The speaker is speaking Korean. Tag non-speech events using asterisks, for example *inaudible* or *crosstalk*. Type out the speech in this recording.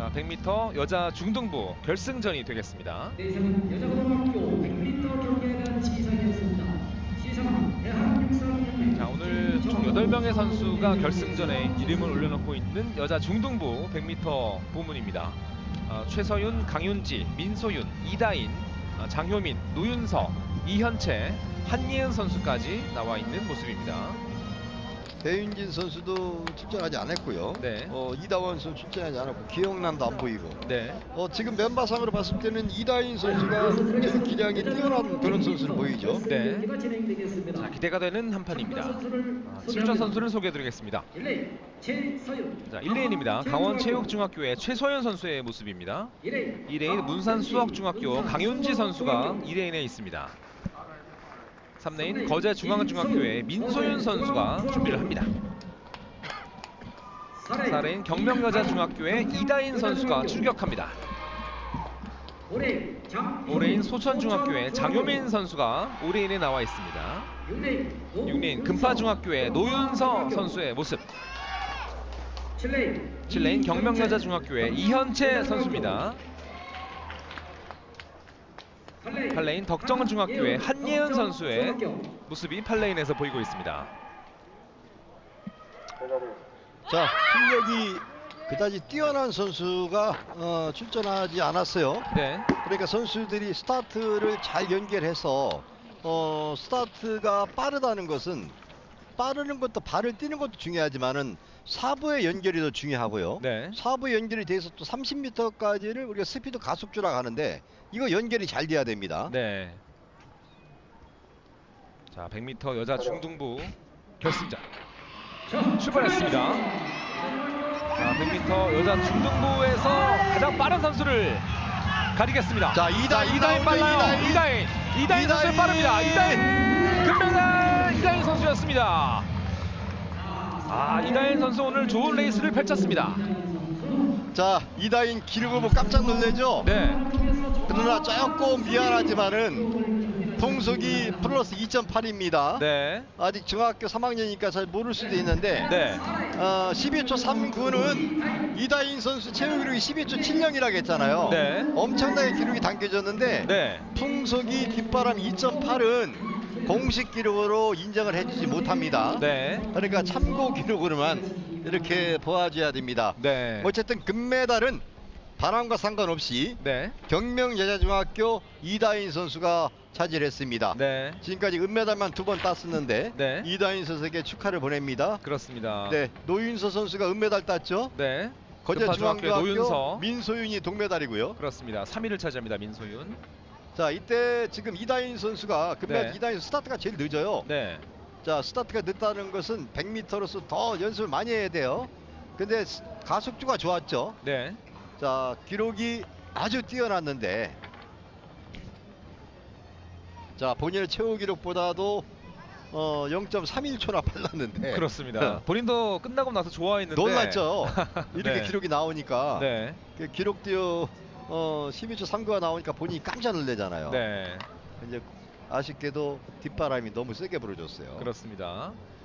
자, 100m 여자 중등부 결승전이 되겠습니다. 네, 이상은 여자고등학교 100m 경기에 대한 시상이었습니다. 시상은 대한육상연맹 자, 오늘 총 8명의 선수가 결승전에 이름을 올려놓고 있는 여자 중등부 100m 부문입니다. 아, 최서윤, 강윤지, 민소윤, 이다인, 아, 장효민, 노윤서, 이현채, 한예은 선수까지 나와 있는 모습입니다. 배윤진 선수도 출전하지 않았고요. 네. 어, 이다원 선수 출전하지 않았고 기영남도 안 보이고. 네. 어, 지금 멤버상으로 봤을 때는 이다인 선수가 지금 기량이 뛰어난 그런 선수로 보이죠. 네. 자, 기대가 되는 한 판입니다. 선수를 아. 출전 선수를 소개해드리겠습니다. 1레인 최서윤 자, 1레인입니다. 강원체육중학교의 최소연 선수의 모습입니다. 1레인 2레인 문산수학중학교 강윤지 선수가 2레인에 있습니다. 3레인 거제 중앙중학교의 민소윤 선수가 준비를 합니다. 4레인 경명여자중학교의 이다인 선수가 출격합니다. 5레인 장 5레인 소천중학교의 장효민 선수가 5레인에 나와 있습니다. 6레인 6레인 금파중학교의 노윤서 선수의 모습 7레인 7레인 경명여자중학교의 이현채 선수입니다. 8레인 덕정중학교의 한예은 선수의 모습이 8레인에서 보이고 있습니다. 자, 실력이 그다지 뛰어난 선수가 어, 출전하지 않았어요. 네, 그러니까 선수들이 스타트를 잘 연결해서 어, 스타트가 빠르다는 것은 빠르는 것도 발을 뛰는 것도 중요하지만은 사부의 연결이 더 중요하고요. 네, 사부 연결이 돼서 또 30m까지를 우리가 스피드 가속주라 하는데 이거 연결이 잘 돼야 됩니다. 네. 자, 100m 여자 중등부 결승전 출발했습니다. 자, 100m 여자 중등부에서 가장 빠른 선수를 가리겠습니다. 자, 이다인 이다인 빨라요. 이다인. 이다인, 선수. 빠릅니다. 이다인 금메달 이다인 선수였습니다. 아, 이다인 선수 오늘 좋은 레이스를 펼쳤습니다. 자, 이다인 기록을 보고 깜짝 놀래죠? 네, 그러나 조금 미안하지만은 통속이 플러스 2.8입니다. 네, 아직 중학교 3학년이니까 잘 모를 수도 있는데 네, 어, 12초 39는 이다인 선수 최고 기록이 12초 70이라고 했잖아요. 네. 엄청나게 기록이 당겨졌는데 네. 풍속이 뒷바람 2.8은 공식 기록으로 인정을 해주지 못합니다. 네, 그러니까 참고 기록으로만 이렇게 보아줘야 됩니다. 네, 어쨌든 금메달은 바람과 상관없이 네, 경명여자중학교 이다인 선수가 차지했습니다. 네, 지금까지 은메달만 두 번 땄었는데 네. 이다인 선수에게 축하를 보냅니다. 그렇습니다. 네, 노윤서 선수가 은메달 땄죠. 네. 금파중학교의 노윤서. 민소윤이 동메달이고요. 그렇습니다. 3위를 차지합니다. 민소윤. 자, 이때 지금 이다인 선수가 금메달 네. 이다인 스타트가 제일 늦어요. 네. 자, 스타트가 늦다는 것은 100m로서 더 연습을 많이 해야 돼요. 근데 스- 가속주가 좋았죠. 네. 자, 기록이 아주 뛰어났는데 자, 본인의 최고 기록보다도 어, 0.31초나 빨랐는데 그렇습니다. *laughs* 본인도 끝나고 나서 좋아했는데 놀랐죠. *laughs* 이렇게 네. 기록이 나오니까 네. 그 기록도 어, 12초 39가 나오니까 본인이 깜짝 놀래잖아요. 네. 이제 아쉽게도 뒷바람이 너무 세게 불어줬어요. 그렇습니다.